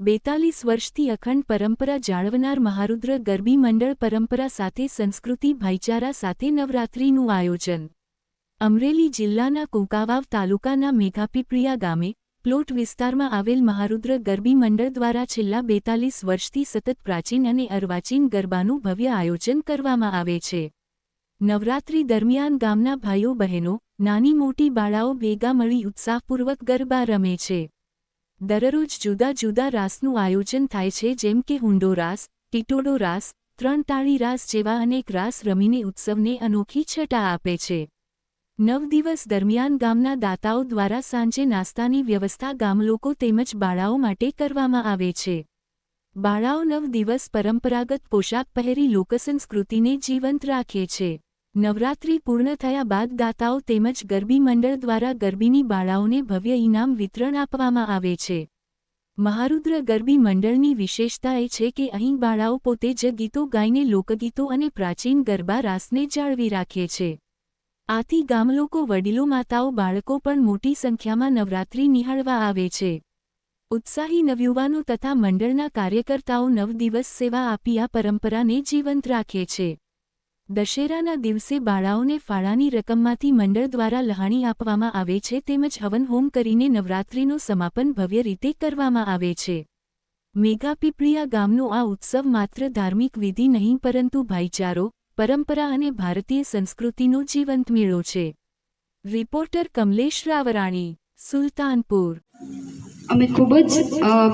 બેતાલીસ વર્ષથી અખંડ પરંપરા જાળવનાર મહારુદ્ર ગરબી મંડળ પરંપરા સાથે સંસ્કૃતિ ભાઈચારા સાથે નવરાત્રિનું આયોજન. અમરેલી જિલ્લાના કુંકાવાવ તાલુકાના મેઘાપીપળિયા ગામે પ્લોટ વિસ્તારમાં આવેલ મહારુદ્ર ગરબી મંડળ દ્વારા છેલ્લા બેતાલીસ વર્ષથી સતત પ્રાચીન અને અર્વાચીન ગરબાનું ભવ્ય આયોજન કરવામાં આવે છે. નવરાત્રિ દરમિયાન ગામના ભાઈઓ બહેનો, નાની મોટી બાળાઓ ભેગા મળી ઉત્સાહપૂર્વક ગરબા રમે છે. દરરોજ જુદા જુદા રાસનું આયોજન થાય છે, જેમ કે હુંડો રાસ, ટીટોડો રાસ, ત્રણ તાળી રાસ જેવા અનેક રાસ રમીને ઉત્સવને અનોખી છટા આપે છે. નવ દિવસ દરમિયાન ગામના દાતાઓ દ્વારા સાંજે નાસ્તાની વ્યવસ્થા ગામલોકો તેમજ બાળાઓ માટે કરવામાં આવે છે. બાળાઓ નવ દિવસ પરંપરાગત પોશાક પહેરી લોકસંસ્કૃતિને જીવંત રાખે છે. નવરાત્રિ પૂર્ણ થયા બાદ દાતાઓ તેમજ ગરબી મંડળ દ્વારા ગરબીની બાળાઓને ભવ્ય ઇનામ વિતરણ આપવામાં આવે છે. મહારુદ્ર ગરબી મંડળની વિશેષતા એ છે કે અહીં બાળાઓ પોતે જ ગીતો ગાઈને લોકગીતો અને પ્રાચીન ગરબા રાસને જાળવી રાખે છે. આથી ગામલોકો, વડીલો, માતાઓ, બાળકો પણ મોટી સંખ્યામાં નવરાત્રિ નિહાળવા આવે છે. ઉત્સાહી નવયુવાનો તથા મંડળના કાર્યકર્તાઓ નવ દિવસ સેવા આપી આ પરંપરાને જીવંત રાખે છે. દશેરાના દિવસે બાળાઓને ફાળાની રકમમાંથી મંડળ દ્વારા લહાણી આપવામાં આવે છે તેમજ હવન હોમ કરીને નવરાત્રિનું સમાપન ભવ્ય રીતે કરવામાં આવે છે. મેગાપીપળિયા ગામનો આ ઉત્સવ માત્ર ધાર્મિક વિધિ નહીં પરંતુ ભાઈચારો, પરંપરા અને ભારતીય સંસ્કૃતિનો જીવંત મેળો છે. રિપોર્ટર કમલેશ રાવરાણી, સુલતાનપુર. અમે ખૂબ જ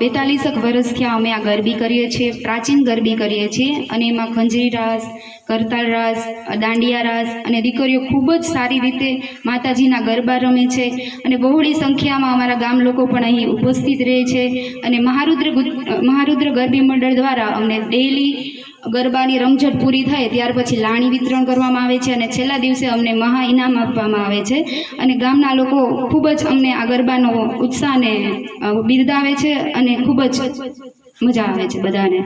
બેતાલીસક વર્ષથી અમે આ ગરબી કરીએ છીએ, પ્રાચીન ગરબી કરીએ છીએ અને એમાં ખંજરી રાસ, કરતાલ રાસ, દાંડિયા રાસ અને દીકરીઓ ખૂબ જ સારી રીતે માતાજીના ગરબા રમે છે અને બહોળી સંખ્યામાં અમારા ગામ લોકો પણ અહીં ઉપસ્થિત રહે છે અને મહારુદ્ર મહારુદ્ર ગરબી મંડળ દ્વારા અમને ડેઈલી ગરબાની રમઝટ પૂરી થાય ત્યાર પછી લાણી વિતરણ કરવામાં આવે છે અને છેલ્લા દિવસે અમને મહા ઇનામ આપવામાં આવે છે. અને ગામના લોકો ખૂબ જ અમને આ ગરબાનો ઉત્સાહને બિરદાવે છે અને ખૂબ જ મજા આવે છે બધાને.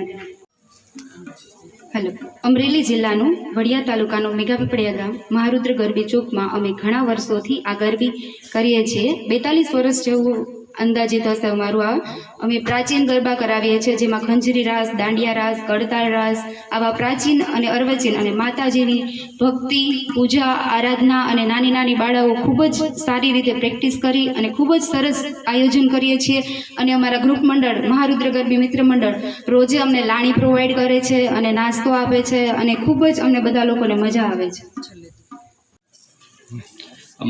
હેલો, અમરેલી જિલ્લાનું વડિયા તાલુકાનું મેઘાપીપળિયા ગામ મહારુદ્ર ગરબી ચોકમાં અમે ઘણા વર્ષોથી આ ગરબી કરીએ છીએ. બેતાલીસ વર્ષ જેવું અંદાજિત હશે અમારું આ. અમે પ્રાચીન ગરબા કરાવીએ છીએ, જેમાં ખંજરી રાસ, દાંડિયા રાસ, કડતાળ રાસ, આવા પ્રાચીન અને અર્વચીન અને માતાજીની ભક્તિ, પૂજા, આરાધના અને નાની નાની બાળાઓ ખૂબ જ સારી રીતે પ્રેક્ટિસ કરી અને ખૂબ જ સરસ આયોજન કરીએ છીએ. અને અમારા ગ્રુપ મંડળ, મહારુદ્ર ગરબી મિત્ર મંડળ, રોજે અમને લાણી પ્રોવાઈડ કરે છે અને નાસ્તો આપે છે અને ખૂબ જ અમને બધા લોકોને મજા આવે છે.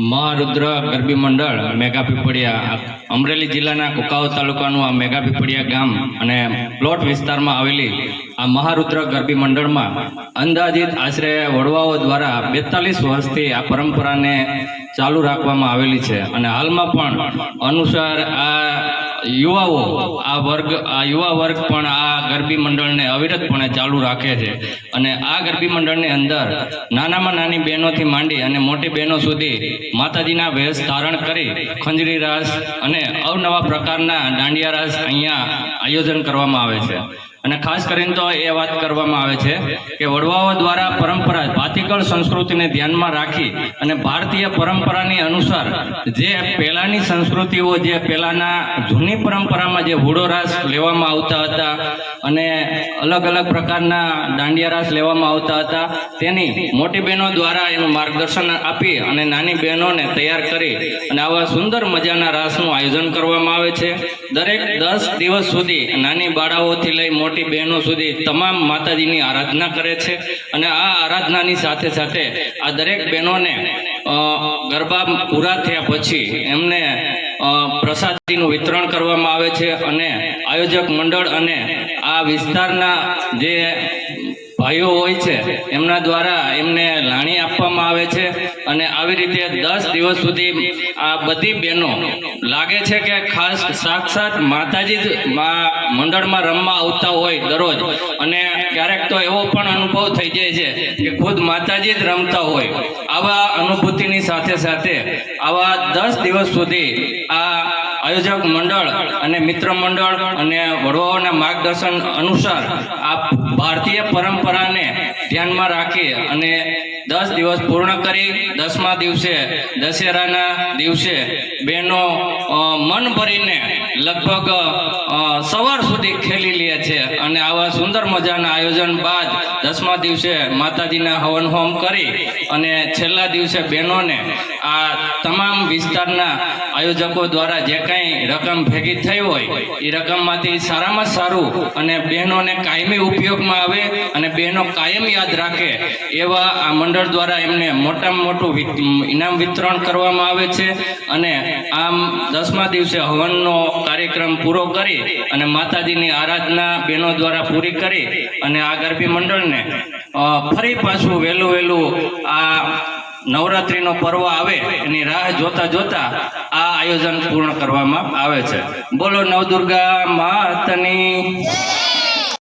મહારુદ્ર ગરબી મંડળ, મેઘા પીપળિયા અમરેલી જિલ્લાના કુકાવ તાલુકાનું આ મેઘા પીપળિયા ગામ અને પ્લોટ વિસ્તારમાં આવેલી આ મહારુદ્ર ગરબી મંડળમાં અંદાજિત આશરે વડવાઓ દ્વારા બેતાલીસ વર્ષથી આ પરંપરાને ચાલુ રાખવામાં આવેલી છે. અને હાલમાં પણ અનુસાર આ યુવાઓ, આ વર્ગ, આ યુવા વર્ગ પણ આ ગરબી મંડળને અવિરતપણે ચાલુ રાખે છે. અને આ ગરબી મંડળની અંદર નાનામાં નાની બહેનોથી માંડી અને મોટી બહેનો સુધી માતાજીના વેશ ધારણ કરી ખંજરી રાસ અને અવનવા પ્રકારના દાંડિયા રાસ અહીંયા આયોજન કરવામાં આવે છે. અને ખાસ કરીને તો એ વાત કરવામાં આવે છે કે વડવાઓ દ્વારા પરંપરા, ભાતીકળ સંસ્કૃતિને ધ્યાનમાં રાખી અને ભારતીય પરંપરાની અનુસાર જે પહેલાંની સંસ્કૃતિઓ, જે પહેલાંના જૂની પરંપરામાં જે હુડો લેવામાં આવતા હતા અને અલગ અલગ પ્રકારના દાંડિયા રાસ લેવામાં આવતા હતા, તેની મોટી બહેનો દ્વારા એનું માર્ગદર્શન આપી અને નાની બહેનોને તૈયાર કરી અને આવા સુંદર મજાના રાસનું આયોજન કરવામાં આવે છે. દરેક દસ દિવસ સુધી નાની બાળાઓથી લઈ મોટી બહેનો સુધી તમામ માતાજીની આરાધના કરે છે અને આ આરાધનાની સાથે સાથે આ દરેક બહેનોને ગરબા પૂરા થયા પછી એમને પ્રસાદીનું વિતરણ કરવામાં આવે છે અને આયોજક મંડળ અને આ વિસ્તારના જે ભાઈઓ હોય છે, એમના દ્વારા એમને લાણી આપવામાં આવે છે અને આવી રીતે દસ દિવસ સુધી આ બધી બહેનો લાગે છે કે ખાસ સાક્ષાત માતાજી જ મા- મંડળમાં રમવા આવતા હોય દરરોજ. અને ક્યારેક તો એવો પણ અનુભવ થઈ જાય છે કે ખુદ માતાજી જ રમતા હોય. આવા અનુભૂતિની સાથે સાથે આવા દસ દિવસ સુધી આ આયોજક મંડળ અને મિત્ર મંડળ અને વડવાઓના માર્ગદર્શન અનુસાર આ ભારતીય પરંપરાને ધ્યાનમાં રાખી અને દસ દિવસ પૂર્ણ કરી દસમા દિવસે દશેરાના દિવસે બહેનો મન ભરીને લગભગ સવાર સુધી ખેલી લે છે. અને આવા સુંદર મજાના આયોજન બાદ દસમા દિવસે માતાજીના હવન હોમ કરી અને છેલ્લા દિવસે બહેનોને આ તમામ વિસ્તારના આયોજકો દ્વારા જે કાંઈ રકમ ભેગી થઈ હોય, એ રકમમાંથી સારામાં સારું અને બહેનોને કાયમી ઉપયોગમાં આવે અને બહેનો કાયમ યાદ રાખે એવા આ મંડળ દ્વારા એમને મોટામાં મોટું ઇનામ વિતરણ કરવામાં આવે છે અને આમ દસમા દિવસે હવનનો કાર્યક્રમ પૂરો કરી અને માતાજીની આરાધના બહેનો દ્વારા પૂરી કરી અને આ ગરબી મંડળને ફરી પાછું વહેલું વહેલું આ નવરાત્રિનો પર્વ આવે એની રાહ જોતા જોતા આ આયોજન પૂર્ણ કરવામાં આવે છે. બોલો નવદુર્ગા માતની.